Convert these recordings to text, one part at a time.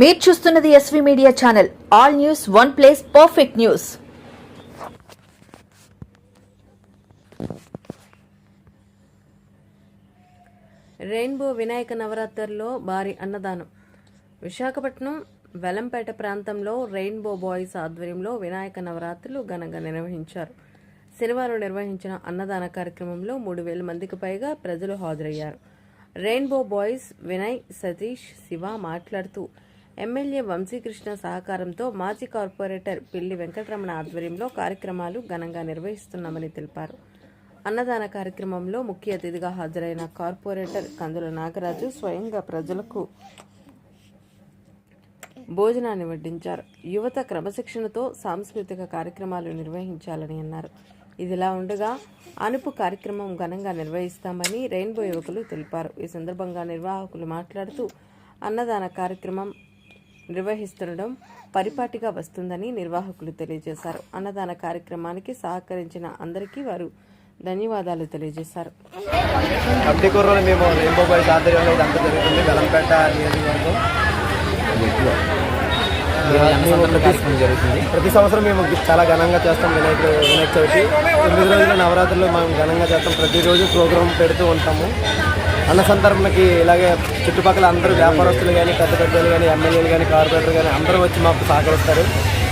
మీరు చూస్తున్నది SV media channel all news one place perfect news rainbow Vinayaka నవరాత్రుల్లో భారీ అన్నదానం. విశాఖపట్నం వెలంపేట ప్రాంతంలో రెయిన్బో బాయ్స్ ఆధ్వర్యంలో వినాయక నవరాత్రులు ఘనంగా నిర్వహించారు. శనివారం నిర్వహించిన అన్నదాన కార్యక్రమంలో మూడు వేల మందికి పైగా ప్రజలు హాజరయ్యారు. రెయిన్బో బాయ్స్ వినయ్ సతీష్ శివ మాట్లాడుతూ ఎమ్మెల్యే వంశీకృష్ణ సహకారంతో మాజీ కార్పొరేటర్ పిల్లి వెంకటరమణ ఆధ్వర్యంలో కార్యక్రమాలు ఘనంగా నిర్వహిస్తున్నామని తెలిపారు. అన్నదాన కార్యక్రమంలో ముఖ్య అతిథిగా హాజరైన కార్పొరేటర్ కందుల నాగరాజు స్వయంగా ప్రజలకు భోజనాన్ని వడ్డించారు. యువత క్రమశిక్షణతో సాంస్కృతిక కార్యక్రమాలు నిర్వహించాలని అన్నారు. ఇదిలా ఉండగా అనుపు కార్యక్రమం ఘనంగా నిర్వహిస్తామని రెయిన్బో యువకులు తెలిపారు. ఈ సందర్భంగా నిర్వాహకులు మాట్లాడుతూ అన్నదాన కార్యక్రమం నిర్వహిస్తుండడం పరిపాటిగా వస్తుందని నిర్వాహకులు తెలియజేశారు. అన్నదాన కార్యక్రమానికి సహకరించిన అందరికీ వారు ధన్యవాదాలు తెలియజేశారు. మేము రెయిన్బో బాయ్స్ ఆధ్వర్యంలో ఇదంతా జరుగుతుంది. ప్రతి- సంవత్సరం మేము చాలా ఘనంగా చేస్తాం వినాయకుడు వినాయక చవితి. తొమ్మిది రోజుల నవరాత్రులు మేము ఘనంగా చేస్తాం. ప్రతిరోజు ప్రోగ్రాం పెడుతూ ఉంటాము. అన్న సందర్భంకి ఇలాగే చుట్టుపక్కల అందరూ వ్యాపారస్తులు కానీ పెద్ద పెద్దలు కానీ ఎమ్మెల్యేలు కానీ కార్పొరేటర్ కానీ అందరూ వచ్చి మాకు సహకరిస్తారు.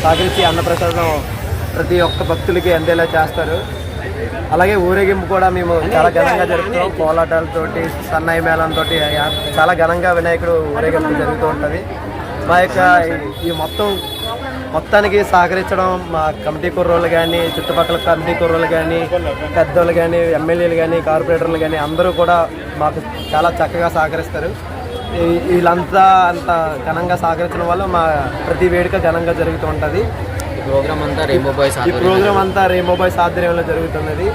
సహకరించి అన్నప్రసాదం ప్రతి ఒక్క భక్తులకి అందేలా చేస్తారు. అలాగే ఊరేగింపు కూడా మేము చాలా ఘనంగా జరుపుతాం కోలాటాలతోటి సన్నాయి మేళంతో చాలా ఘనంగా వినాయకుడు ఊరేగింపు జరుగుతూ ఉంటుంది. మా యొక్క ఈ- ఈ మొత్తం మొత్తానికి సహకరించడం మా కమిటీ కుర్రోళ్ళు కానీ చుట్టుపక్కల కమిటీ కుర్రోళ్ళు కానీ పెద్దోళ్ళు కానీ ఎమ్మెల్యేలు కానీ కార్పొరేటర్లు కానీ అందరూ కూడా మాకు చాలా చక్కగా సహకరిస్తారు. వీళ్ళంతా అంత ఘనంగా సహకరించడం వల్ల మా ప్రతి వేడుక ఘనంగా జరుగుతూ ఉంటుంది. ప్రోగ్రామ్ అంతా బాయ్స్ ఈ ప్రోగ్రామ్ అంతా రెయిన్బో బాయ్స్ ఆధ్వర్యంలో జరుగుతున్నది.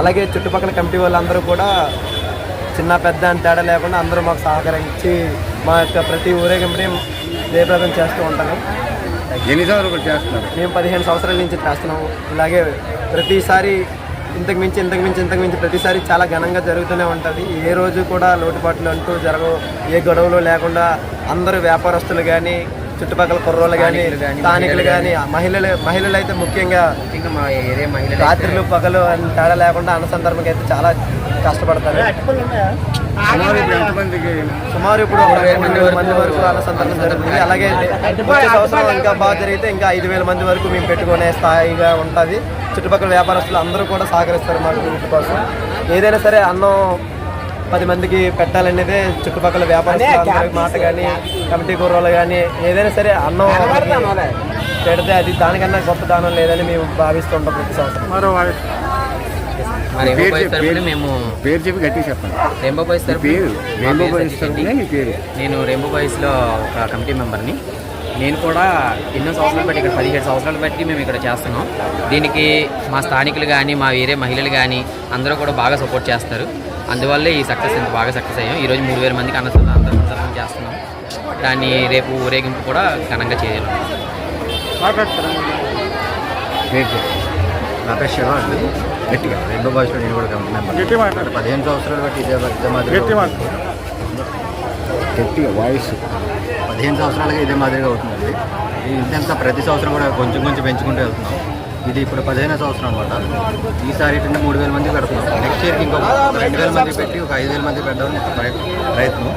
అలాగే చుట్టుపక్కల కమిటీ వాళ్ళందరూ కూడా చిన్న పెద్ద అని తేడా లేకుండా అందరూ మాకు సహకరించి మా యొక్క ప్రతి ఊరేగింపుని జయప్రదం చేస్తూ ఉంటాను ఎన్ని సంవత్సరాలు చేస్తున్నారు? మేము పదిహేను సంవత్సరాల నుంచి చేస్తున్నాము. ఇలాగే ప్రతిసారి ఇంతకు మించి ఇంతకు మించి ఇంతకు మించి ప్రతిసారి చాలా ఘనంగా జరుగుతూనే ఉంటుంది. ఏ రోజు కూడా లోటుపాట్లు అంటూ జరగవు. ఏ గొడవలు లేకుండా అందరూ వ్యాపారస్తులు కానీ చుట్టుపక్కల కుర్రోళ్ళు కానీ స్థానికులు కానీ మహిళలు మహిళలు అయితే ముఖ్యంగా ఇంకా మా ఏరియా మహిళలు రాత్రులు పగలు అని తేడా లేకుండా అన్న సందర్భంగా అయితే చాలా కష్టపడతారు. సుమారు ఇప్పుడు మంది వరకు అన్న సందర్భం జరుగుతుంది. అలాగే వచ్చే సంవత్సరం ఇంకా బాగా జరిగితే ఇంకా ఐదు వేల మంది వరకు మేము పెట్టుకునే స్థాయిగా ఉంటుంది. చుట్టుపక్కల వ్యాపారస్తులు అందరూ కూడా సహకరిస్తారు మాకు వీటి కోసం. ఏదైనా సరే అన్నం పది మందికి పెట్టాలనేదే చుట్టుపక్కల వ్యాపారస్తులు మాట కానీ కమిటీ కూరలు కానీ ఏదైనా సరే అన్నం పెడితే అది. దానికన్నా గొప్ప దానం లేదని మేము భావిస్తుంటాం ప్రతి సంవత్సరం. మేము పేరు చెప్పి గట్టిగా చెప్పండి. రెయిన్బో బాయ్స్ పేరు పేరు నేను రెయిన్బో బాయ్స్లో ఒక కమిటీ మెంబర్ని. నేను కూడా ఎన్నో సంవత్సరాలు బట్టి ఇక్కడ పదిహేడు సంవత్సరాలు బట్టి మేము ఇక్కడ చేస్తున్నాం. దీనికి మా స్థానికులు కానీ మా వేరే మహిళలు కానీ అందరూ కూడా బాగా సపోర్ట్ చేస్తారు. అందువల్లే ఈ సక్సెస్ ఇంత బాగా సక్సెస్ అయ్యాం. ఈరోజు మూడు వేల మందికి అన్న అందరం చేస్తున్నాం. దాన్ని రేపు ఊరేగింపు కూడా ఘనంగా చేయాలి. నా పేరు శివ అండి. గట్టిగా. రెయిన్బో బాయ్స్లో నేను కూడా పదిహేను సంవత్సరాలు బట్టి ఇదే ఇదే మాదిరిగా గట్టిగా వాయిస్. పదిహేను సంవత్సరాలుగా ఇదే మాదిరిగా అవుతుందండి. ఈ ఇంతంతా ప్రతి సంవత్సరం కూడా కొంచెం కొంచెం పెంచుకుంటూ వెళ్తున్నాం. ఇది ఇప్పుడు పదిహేను సంవత్సరం అనమాట ఈసారి ఏంటంటే మూడు వేల మంది పెడుతున్నాం నెక్స్ట్ ఇయర్కి ఇంకొక రెండు వేల మంది పెట్టి ఒక ఐదు వేల మంది పెట్టడం ప్రయత్నం.